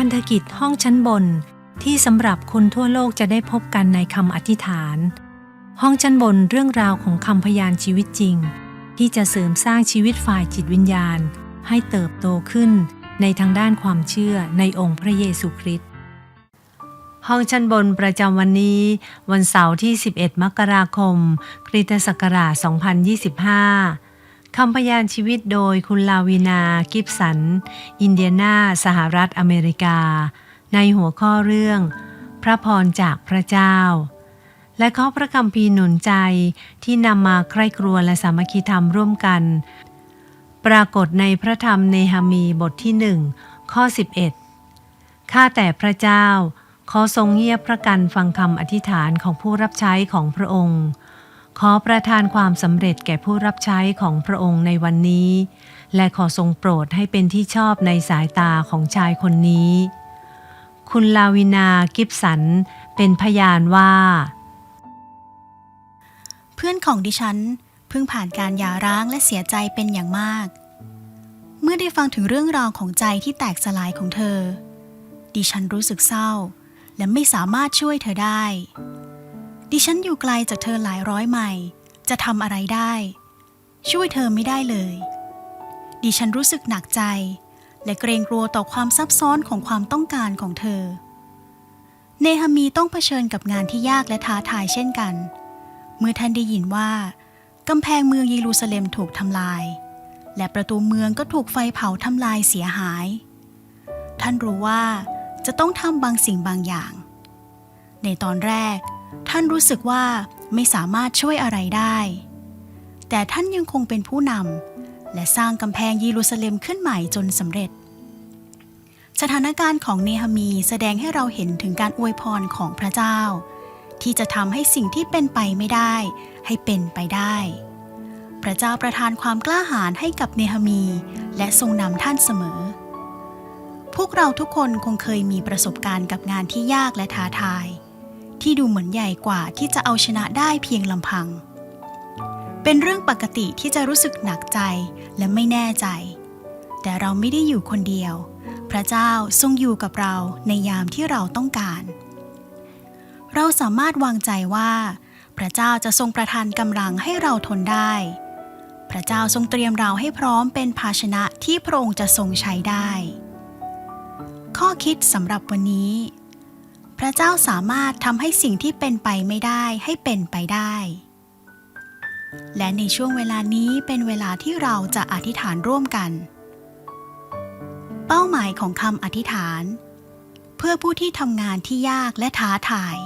พันธกิจห้องชั้นบน ที่สำหรับคนทั่วโลกจะได้พบกันในคำอธิษฐาน ห้องชั้นบนเรื่องราวของคำพยานชีวิตจริง ที่จะเสริมสร้างชีวิตฝ่ายจิตวิญญาณ ให้เติบโตขึ้นในทางด้านความเชื่อในองค์พระเยซูคริสต์ห้องชั้นบนประจำวันนี้ วันเสาร์ที่ 11 มกราคม คริสตศักราช 2025 คำพยานชีวิตโดยคุณลาวินา กิฟสัน อินเดียนาสหรัฐอเมริกา ในหัวข้อเรื่อง พระพรจากพระเจ้า และข้อพระคำพีหนุนใจที่นำมาใคร่ครวญและสามัคคีธรรมร่วมกัน ปรากฏในพระธรรมเนหมีบทที่หนึ่งข้อ 11 ข้าแต่พระเจ้า ขอทรงเงียบพระกันฟังคำอธิษฐานของผู้รับใช้ของพระองค์ ขอประทานความสำเร็จแก่ผู้รับใช้ของพระองค์ในวันนี้ และขอทรงโปรดให้เป็นที่ชอบในสายตาของชายคนนี้ คุณลาวินากิฟสันเป็นพยานว่า เพื่อนของดิฉันเพิ่งผ่านการหย่าร้างและเสียใจเป็นอย่างมาก เมื่อได้ฟังถึงเรื่องราวของใจที่แตกสลายของเธอ ดิฉันรู้สึกเศร้า และไม่สามารถช่วยเธอได้ ดิฉันอยู่ไกลจากเธอหลายร้อยไมล์จะทำอะไรได้ ช่วยเธอไม่ได้เลย ดิฉันรู้สึกหนักใจ และเกรงกลัวต่อความซับซ้อนของความต้องการของเธอ เนฮามีต้องเผชิญกับงานที่ยากและท้าทายเช่นกัน เมื่อท่านได้ยินว่ากำแพงเมืองเยรูซาเล็มถูกทำลาย และประตูเมืองก็ถูกไฟเผาทำลายเสียหาย ท่านรู้ว่าจะต้องทำบางสิ่งบางอย่าง ในตอนแรก ท่านรู้สึกว่าไม่สามารถช่วยอะไรได้ แต่ท่านยังคงเป็นผู้นำและสร้างกำแพงเยรูซาเล็มขึ้นใหม่จนสำเร็จ สถานการณ์ของเนหามีแสดงให้เราเห็นถึงการอวยพรของพระเจ้า ที่จะทำให้สิ่งที่เป็นไปไม่ได้ ให้เป็นไปได้ พระเจ้าประทานความกล้าหาญให้กับเนหามี และทรงนำท่านเสมอ พวกเราทุกคนคงเคยมีประสบการณ์กับงานที่ยากและท้าทาย ที่ดูเหมือนใหญ่กว่าที่จะเอาชนะได้เพียงลำพัง เป็นเรื่องปกติที่จะรู้สึกหนักใจและไม่แน่ใจ แต่เราไม่ได้อยู่คนเดียว พระเจ้าทรงอยู่กับเราในยามที่เราต้องการ เราสามารถวางใจว่า พระเจ้าจะทรงประทานกำลังให้เราทนได้ พระเจ้าทรงเตรียมเราให้พร้อมเป็นภาชนะที่พระองค์จะทรงใช้ได้ ข้อคิดสำหรับวันนี้ พระเจ้าสามารถทำให้สิ่งที่เป็นไปไม่ได้ให้เป็นไปได้ และในช่วงเวลานี้เป็นเวลาที่เราจะอธิษฐานร่วมกัน เป้าหมายของคำอธิษฐาน เพื่อผู้ที่ทำงานที่ยากและท้าทาย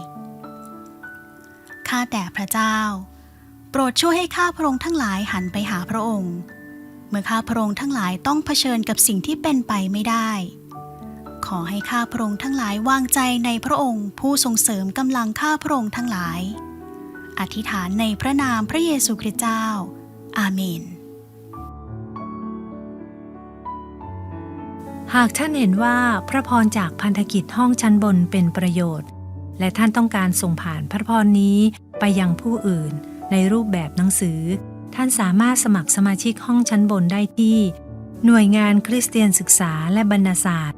ข้าแต่พระเจ้า โปรดช่วยให้ข้าพระองค์ทั้งหลายหันไปหาพระองค์ เมื่อข้าพระองค์ทั้งหลายต้องเผชิญกับสิ่งที่เป็นไปไม่ได้ ขอให้ข้าพระองค์ทั้งหลายวางใจในพระองค์ ผู้ทรงเสริมกำลังข้าพระองค์ทั้งหลาย อธิษฐานในพระนามพระเยซูคริสต์เจ้า อาเมน หากท่านเห็นว่าพระพรจากพันธกิจห้องชั้นบนเป็นประโยชน์ และท่านต้องการส่งผ่านพระพรนี้ไปยังผู้อื่น ในรูปแบบหนังสือ ท่านสามารถสมัครสมาชิกห้องชั้นบนได้ที่ หน่วยงานคริสเตียนศึกษาและบรรณศาสตร์